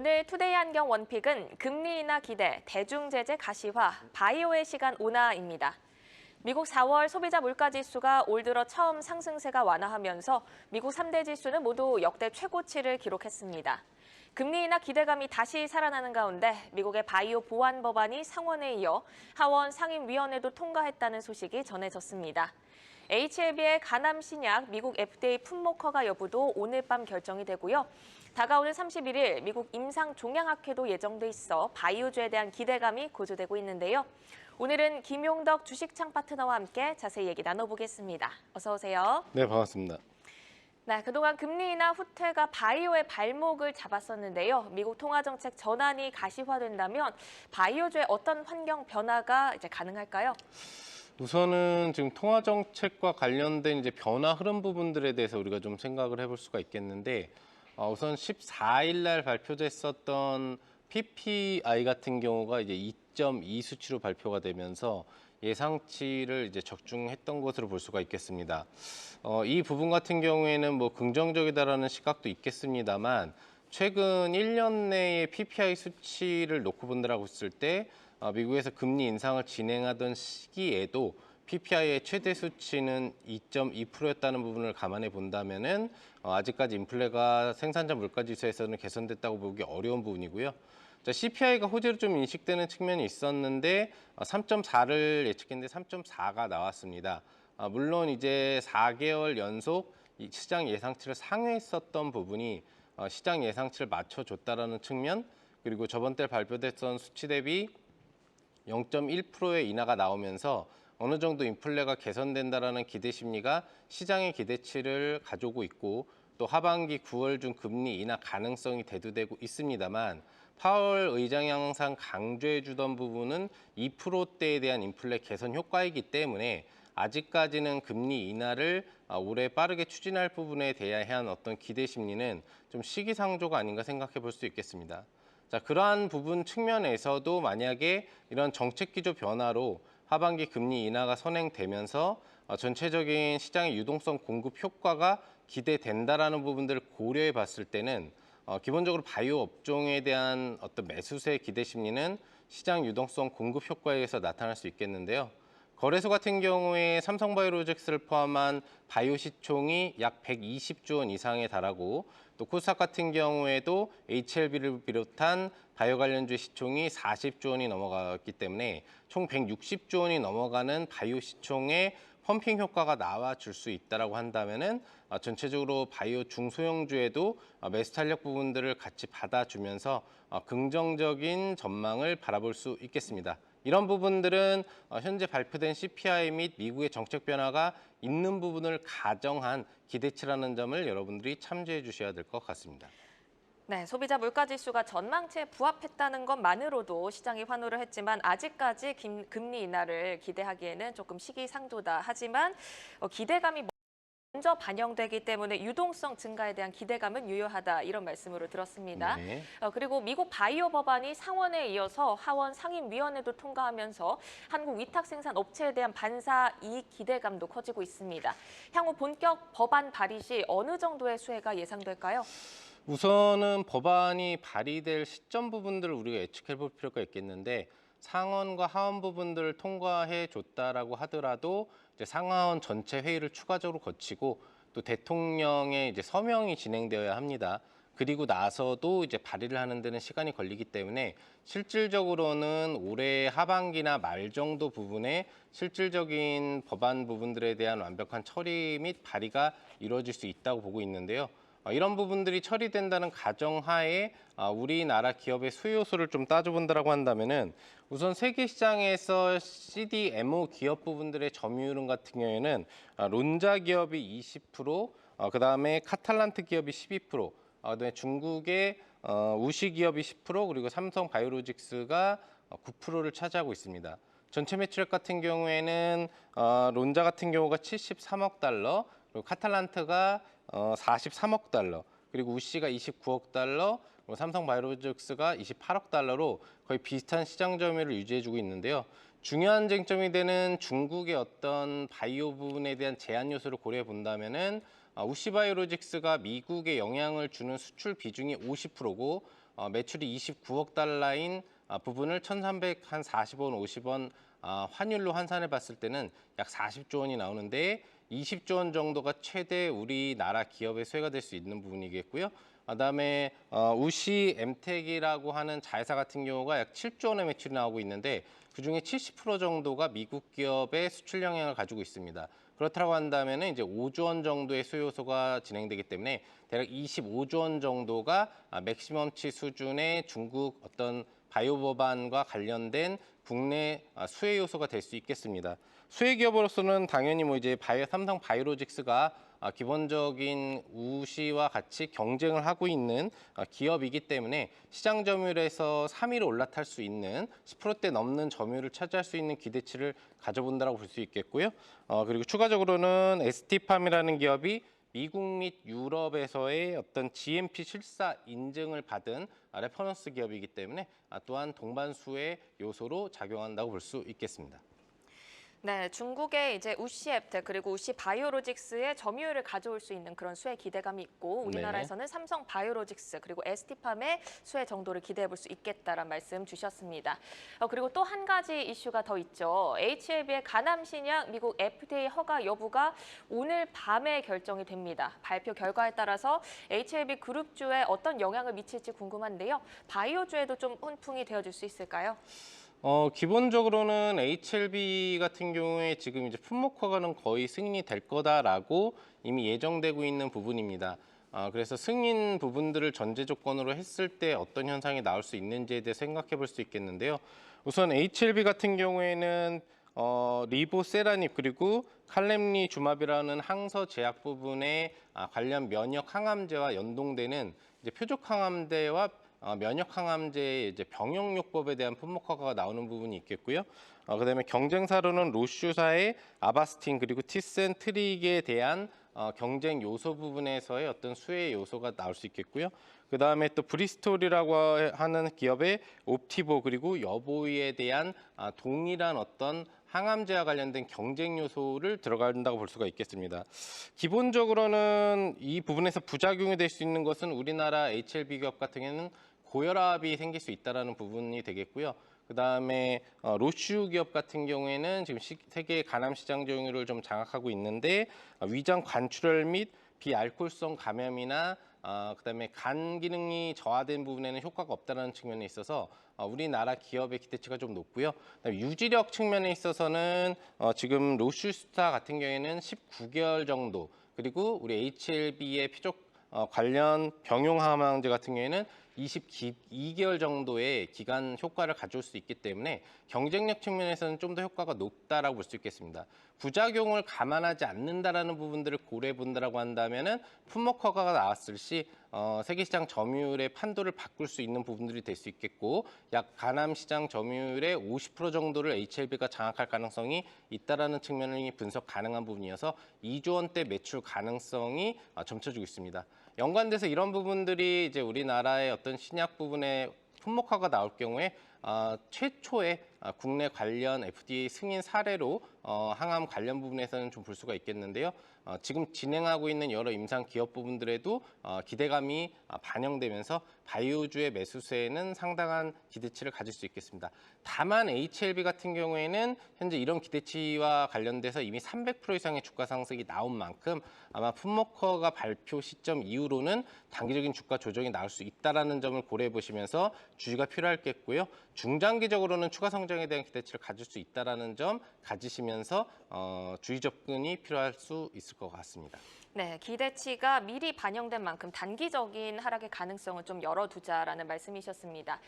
오늘 투데이 안경 원픽은 금리 인하 기대, 대중 제재 가시화, 바이오의 시간 온화입니다. 미국 4월 소비자 물가 지수가 올 들어 처음 상승세가 완화하면서 미국 3대 지수는 모두 역대 최고치를 기록했습니다. 금리 인하 기대감이 다시 살아나는 가운데 미국의 바이오 보안 법안이 상원에 이어 하원 상임위원회도 통과했다는 소식이 전해졌습니다. HLB의 가남 신약 미국 FDA 품목 허가 여부도 오늘 밤 결정이 되고요. 다가오는 31일 미국 임상 종양학회도 예정돼 있어 바이오주에 대한 기대감이 고조되고 있는데요. 오늘은 김용덕 주식창 파트너와 함께 자세히 얘기 나눠보겠습니다. 어서 오세요. 네, 반갑습니다. 네, 그동안 금리 인하 후퇴가 바이오의 발목을 잡았었는데요. 미국 통화 정책 전환이 가시화된다면 바이오주의 어떤 환경 변화가 이제 가능할까요? 우선은 지금 통화 정책과 관련된 이제 변화 흐름 부분들에 대해서 우리가 좀 생각을 해볼 수가 있겠는데 어, 우선 14일 날 발표됐었던 PPI 같은 경우가 이제 2.2 수치로 발표가 되면서 예상치를 이제 적중했던 것으로 볼 수가 있겠습니다. 어, 이 부분 같은 경우에는 뭐 긍정적이다라는 시각도 있겠습니다만 최근 1년 내의 PPI 수치를 놓고 본다라고 했을 때 어, 미국에서 금리 인상을 진행하던 시기에도 PPI의 최대 수치는 2.2%였다는 부분을 감안해 본다면은 어, 아직까지 인플레가 생산자 물가 지수에서는 개선됐다고 보기 어려운 부분이고요. 자, CPI가 호재로 좀 인식되는 측면이 있었는데 어, 3.4를 예측했는데 3.4가 나왔습니다. 아, 물론 이제 4개월 연속 이 시장 예상치를 상회했었던 부분이 어, 시장 예상치를 맞춰줬다라는 측면 그리고 저번 달 발표됐던 수치 대비 0.1%의 인하가 나오면서 어느 정도 인플레가 개선된다라는 기대 심리가 시장의 기대치를 가져오고 있고 또 하반기 9월 중 금리 인하 가능성이 대두되고 있습니다만 파월 의장이 항상 강조해 주던 부분은 2%대에 대한 인플레 개선 효과이기 때문에 아직까지는 금리 인하를 아, 올해 빠르게 추진할 부분에 대한 어떤 기대 심리는 좀 시기상조가 아닌가 생각해 볼 수 있겠습니다. 자, 그러한 부분 측면에서도 만약에 이런 정책 기조 변화로 하반기 금리 인하가 선행되면서 어, 전체적인 시장의 유동성 공급 효과가 기대된다라는 부분들을 고려해 봤을 때는 어, 기본적으로 바이오 업종에 대한 어떤 매수세 기대 심리는 시장 유동성 공급 효과에 의해서 나타날 수 있겠는데요. 거래소 같은 경우에 삼성바이오로직스를 포함한 바이오 시총이 약 120조 원 이상에 달하고 또 코스닥 같은 경우에도 HLB를 비롯한 바이오 관련주 시총이 40조 원이 넘어갔기 때문에 총 160조 원이 넘어가는 바이오 시총의 펌핑 효과가 나와줄 수 있다라고 한다면은 어, 전체적으로 바이오 중소형주에도 어, 매수 탄력 부분들을 같이 받아주면서 어, 긍정적인 전망을 바라볼 수 있겠습니다. 이런 부분들은 어, 현재 발표된 CPI 및 미국의 정책 변화가 있는 부분을 가정한 기대치라는 점을 여러분들이 참조해 주셔야 될 것 같습니다. 네, 소비자 물가 지수가 전망치에 부합했다는 것만으로도 시장이 환호를 했지만 아직까지 김- 금리 인하를 기대하기에는 조금 시기상조다. 하지만 어, 기대감이 먼저 반영되기 때문에 유동성 증가에 대한 기대감은 유효하다. 이런 말씀으로 들었습니다. 네. 어, 그리고 미국 바이오 법안이 상원에 이어서 하원 상임위원회도 통과하면서 한국 위탁 생산 업체에 대한 반사 이익 기대감도 커지고 있습니다. 향후 본격 법안 발의 시 어느 정도의 수혜가 예상될까요? 우선은 법안이 발의될 시점 부분들을 우리가 예측해 볼 필요가 있겠는데 상원과 하원 부분들을 통과해 줬다라고 하더라도 이제 상하원 전체 회의를 추가적으로 거치고 또 대통령의 이제 서명이 진행되어야 합니다. 그리고 나서도 이제 발의를 하는 데는 시간이 걸리기 때문에 실질적으로는 올해 하반기나 말 정도 부분에 실질적인 법안 부분들에 대한 완벽한 처리 및 발의가 이루어질 수 있다고 보고 있는데요. 어, 이런 부분들이 처리된다는 가정하에 아, 우리나라 기업의 수요 요소를 좀 따져본다라고 한다면은 우선 세계 시장에서 CDMO 기업 부분들의 점유율은 같은 경우에는 아, 론자 기업이 20%, 어, 그다음에 카탈란트 기업이 12%, 어, 그다음에 중국의 어, 우시 기업이 10% 그리고 삼성 바이오로직스가 어, 9%를 차지하고 있습니다. 전체 매출액 같은 경우에는 어, 론자 같은 경우가 73억 달러, 그리고 카탈란트가 어, 43억 달러, 그리고 우시가 29억 달러, 삼성 바이오로직스가 28억 달러로 거의 비슷한 시장 점유율을 유지해주고 있는데요. 중요한 쟁점이 되는 중국의 어떤 바이오 부분에 대한 제한 요소를 고려해 본다면은 아, 우시바이오로직스가 미국에 영향을 주는 수출 비중이 50%고 어, 매출이 29억 달러인 아, 부분을 1,340원, 50원 아, 환율로 환산해 봤을 때는 약 40조 원이 나오는데 20조 원 정도가 최대 우리나라 기업의 수혜가 될 수 있는 부분이겠고요. 그다음에 어, 우시 엠텍이라고 하는 자회사 같은 경우가 약 7조 원의 매출이 나오고 있는데 그중에 70% 정도가 미국 기업의 수출 영향을 가지고 있습니다. 그렇다고 한다면 이제 5조 원 정도의 수요 요소가 진행되기 때문에 대략 25조 원 정도가 아, 맥시멈치 수준의 중국 어떤 바이오 법안과 관련된 국내 아, 수혜 요소가 될 수 있겠습니다. 수혜 기업으로서는 당연히 뭐 이제 바이오 삼성 바이오로직스가 아, 기본적인 우시와 같이 경쟁을 하고 있는 아, 기업이기 때문에 시장 점유율에서 3위로 올라탈 수 있는 10%대 넘는 점유율을 차지할 수 있는 기대치를 가져본다고 볼 수 있겠고요. 어, 그리고 추가적으로는 ST팜이라는 기업이 미국 및 유럽에서의 어떤 GMP 실사 인증을 받은 아, 레퍼런스 기업이기 때문에 아, 또한 동반수의 요소로 작용한다고 볼 수 있겠습니다. 네, 중국의 이제 우시 앱텍 그리고 우시 바이오로직스의 점유율을 가져올 수 있는 그런 수혜 기대감이 있고 우리나라에서는 삼성 바이오로직스 그리고 ST팜의 수혜 정도를 기대해 볼 수 있겠다라는 말씀 주셨습니다. 어, 그리고 또 한 가지 이슈가 더 있죠. HLB의 가남 신약 미국 FDA 허가 여부가 오늘 밤에 결정이 됩니다. 발표 결과에 따라서 HLB 그룹주에 어떤 영향을 미칠지 궁금한데요. 바이오주에도 좀 훈풍이 되어줄 수 있을까요? 어, 기본적으로는 HLB 같은 경우에 지금 이제 품목 허가는 거의 승인이 될 거다라고 이미 예정되고 있는 부분입니다. 아, 그래서 승인 부분들을 전제 조건으로 했을 때 어떤 현상이 나올 수 있는지에 대해 생각해 볼 수 있겠는데요. 우선 HLB 같은 경우에는 어, 리보세라닙 그리고 칼렘니 주마비라는 항서 제약 부분에 아, 관련 면역 항암제와 연동되는 이제 표적 항암제와 어, 면역 항암제의 이제 병용요법에 대한 품목 허가가 나오는 부분이 있겠고요. 어, 그다음에 경쟁사로는 로슈사의 아바스틴 그리고 티센 트릭에 대한 어, 경쟁 요소 부분에서의 어떤 수혜 요소가 나올 수 있겠고요. 그 다음에 또 브리스톨이라고 하는 기업의 옵티보 그리고 여보이에 대한 아, 동일한 어떤 항암제와 관련된 경쟁 요소를 들어간다고 볼 수가 있겠습니다. 기본적으로는 이 부분에서 부작용이 될 수 있는 것은 우리나라 HLB 기업 같은 경우는 고혈압이 생길 수 있다라는 부분이 되겠고요. 그 다음에 어, 로슈 기업 같은 경우에는 지금 시, 세계 간암 시장 점유율을 좀 장악하고 있는데 어, 위장 관출혈 및 비알코올성 감염이나 어, 그다음에 간 기능이 저하된 부분에는 효과가 없다는 측면에 있어서 어, 우리나라 기업의 기대치가 좀 높고요. 그다음에 유지력 측면에 있어서는 어, 지금 로슈스타 같은 경우에는 19개월 정도 그리고 우리 HLB의 피족 어, 관련 병용 항암제 같은 경우에는 22개월 정도의 기간 효과를 가져올 수 있기 때문에 경쟁력 측면에서는 좀 더 효과가 높다라고 볼 수 있겠습니다. 부작용을 감안하지 않는다라는 부분들을 고려해 본다라고 한다면은 품목 허가가 나왔을 시 어, 세계 시장 점유율의 판도를 바꿀 수 있는 부분들이 될 수 있겠고 약 가남 시장 점유율의 50% 정도를 HLB가 장악할 가능성이 있다라는 측면이 분석 가능한 부분이어서 2조 원대 매출 가능성이 어, 점쳐지고 있습니다. 연관돼서 이런 부분들이 이제 우리나라의 어떤 신약 부분에 품목화가 나올 경우에 어, 최초의 아, 국내 관련 FDA 승인 사례로 어, 항암 관련 부분에서는 좀 볼 수가 있겠는데요. 어, 지금 진행하고 있는 여러 임상 기업 부분들에도 어, 기대감이 아, 반영되면서 바이오주의 매수세에는 상당한 기대치를 가질 수 있겠습니다. 다만 HLB 같은 경우에는 현재 이런 기대치와 관련돼서 이미 300% 이상의 주가 상승이 나온 만큼 아마 품목허가 발표 시점 이후로는 단기적인 주가 조정이 나올 수 있다라는 점을 고려해 보시면서 주의가 필요하겠고요. 중장기적으로는 추가 성장에 대한 기대치를 가질 수 있다라는 점 가지시 면서 어, 주의 접근이 필요할 수 있을 것 같습니다. 네, 기대치가 미리 반영된 만큼 단기적인 하락의 가능성을 좀 열어두자라는 말씀이셨습니다. 어,